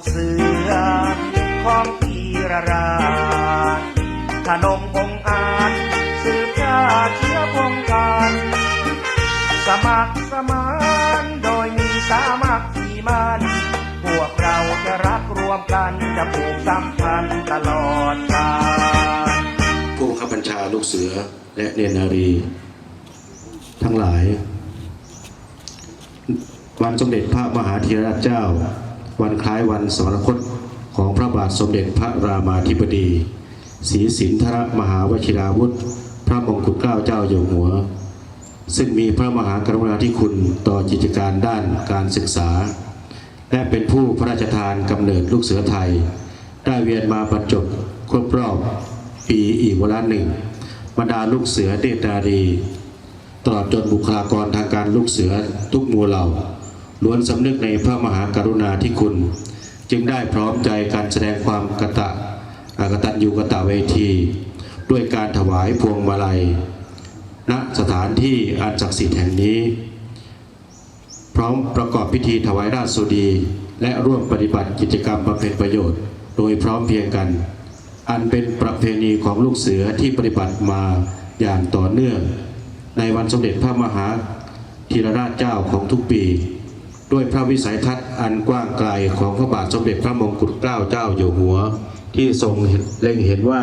ลูกเสือ ของพีระราชขนมองค์อาจสืบชาติเชื้อพงกันสมัครสมานโดยมีสามัคคีมันพวกเราจะรักรวมกันจะผูกสัมพันธ์ตลอดกาลผู้บังคับบัญชาลูกเสือและเนนนารี ทั้งหลายวันสมเด็จพระมหาธีรราชเจ้า วันคล้ายวันสวรรคตของพระบาทสมเด็จพระรามาธิบดีศรีสินธรมหาวชิราวุธ พระมงกุฎเกล้าเจ้าอยู่หัว ซึ่งมีพระมหากรุณาธิคุณต่อกิจการด้านการศึกษา และเป็นผู้พระราชทานกำเนิดลูกเสือไทย ได้เวียนมาบรรจบครบรอบปีอีกวาระหนึ่งบรรดาลูกเสือเดชนารีตลอดจนบุคลากรทางการลูกเสือทุกหมู่เหล่า ล้วนสำนึกในพระมหากรุณาธิคุณ จึงได้พร้อมใจการแสดงความกตะอากตัญญูกตเวที ด้วยการถวายพวงมาลัย ณสถานที่อันศักดิ์สิทธิ์แห่งนี้ พร้อมประกอบพิธีถวายราชสุดี และร่วมปฏิบัติกิจกรรมบำเพ็ญประโยชน์ โดยพร้อมเพียงกัน อันเป็นประเพณีของลูกเสือที่ปฏิบัติมาอย่างต่อเนื่อง ในวันสมเด็จพระมหาธีรราชเจ้าของทุกปี ด้วยพระวิสัยทัศน์อันกว้างไกลของพระบาทสมเด็จพระมงกุฎเกล้าเจ้าอยู่หัว ที่ทรงเล็งเห็นว่า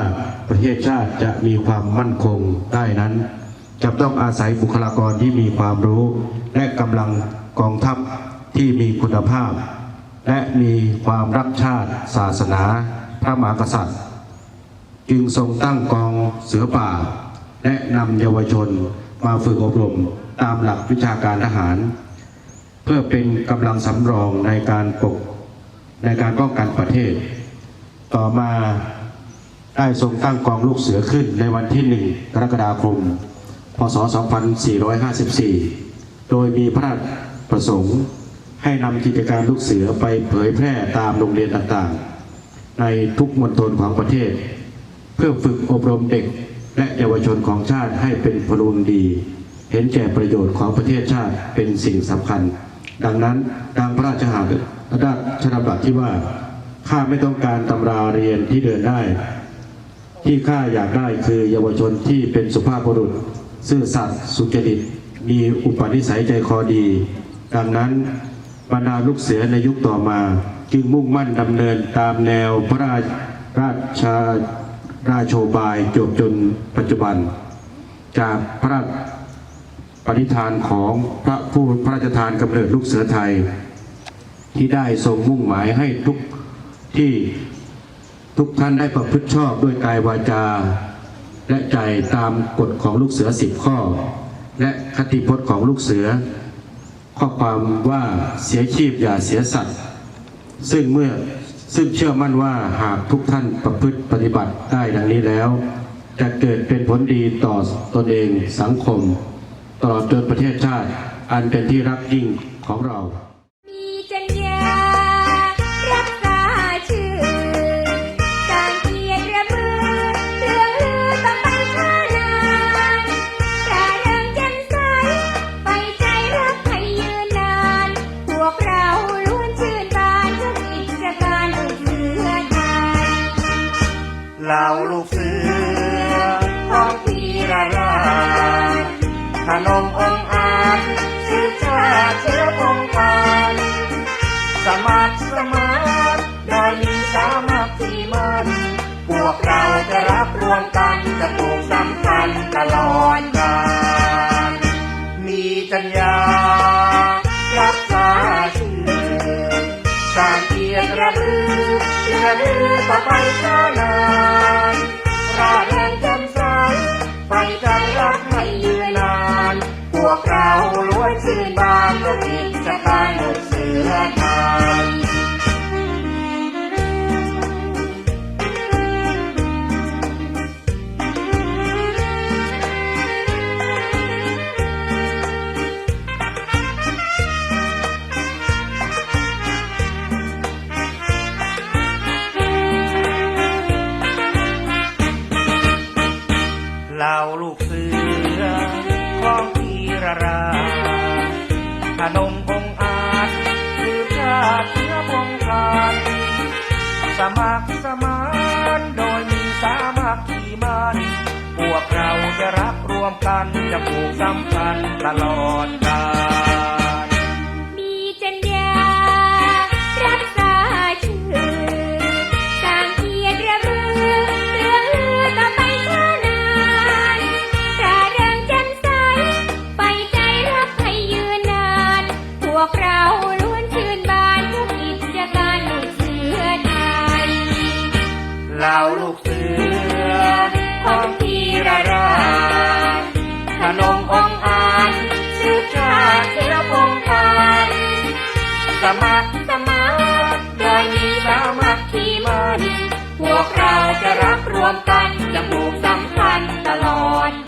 ประเทศชาติจะมีความมั่นคงได้นั้นจะต้องอาศัยบุคลากรที่มีความรู้ และกำลังกองทัพที่มีคุณภาพ และมีความรักชาติศาสนา พระมหากษัตริย์ จึงทรงตั้งกองเสือป่า และนำเยาวชนมาฝึกอบรมตามหลักวิชาการทหาร เพื่อเป็นกำลังสำรองในการปกในการป้องกันประเทศ ต่อมาได้ทรงตั้งกองลูกเสือขึ้นในวันที่ 1 กรกฎาคม พศ 2454 โดยมีพระราชประสงค์ให้นำกิจการลูกเสือไปเผยแพร่ตามโรงเรียนต่างๆ ในทุกมณฑลของประเทศ เพื่อฝึกอบรมเด็กและเยาวชนของชาติให้เป็นพลุนดี เห็นแก่ประโยชน์ของประเทศชาติเป็นสิ่งสำคัญ ดังนั้นดังพระราชหาพระราชดำรัสที่ว่าข้าไม่ต้องการตำราเรียนที่เดินได้ ที่ข้าอยากได้คือเยาวชนที่เป็นสุภาพบุรุษ ซื่อสัตย์สุจริตมีอุปนิสัยใจคอดี ดังนั้นบรรดาลูกเสือในยุคต่อมา จึงมุ่งมั่นดำเนินตามแนวพระราชราชาราโชบายจบจนปัจจุบัน จากพระราช ปณิธานของพระผู้พระราชทานกำเนิดลูกเสือไทย ที่ได้ทรงมุ่งหมายให้ทุกที่ทุกท่านได้ประพฤติชอบด้วยกายวาจา และใจตามกฎของลูกเสือสิบข้อ และคติพจน์ของลูกเสือ ข้อความว่าเสียชีพอย่าเสียสัตว์ ซึ่งเมื่อซึ่งเชื่อมั่นว่าหากทุกท่านประพฤติปฏิบัติได้ดังนี้แล้ว จะเกิดเป็นผลดีต่อตนเองสังคม ตลอดจนประเทศชาติ อันเป็นที่รักยิ่งของเรามีจัญ รับรวมกันจะถูกสำคัญตลอดกาลมีจัญญารักษาชื่อสร้างเกียรติระลึกระลึกต่อไปช้านานราเริ ขนมพงอาจคือชาติเชื้อพงคานสมัครสมานโดยมีสามัคคีมันพวกเราจะรักรวมกันจะผูกสัมพันธ์ตลอดกาล เราลูกเสือของพีระราขนมองอันชื่อชาติศิลพงศันสมัครสมัาโดยมีสามัคคีมันพวกเราจะรับรวมกันจะผูกสัมพันธ์ตลอด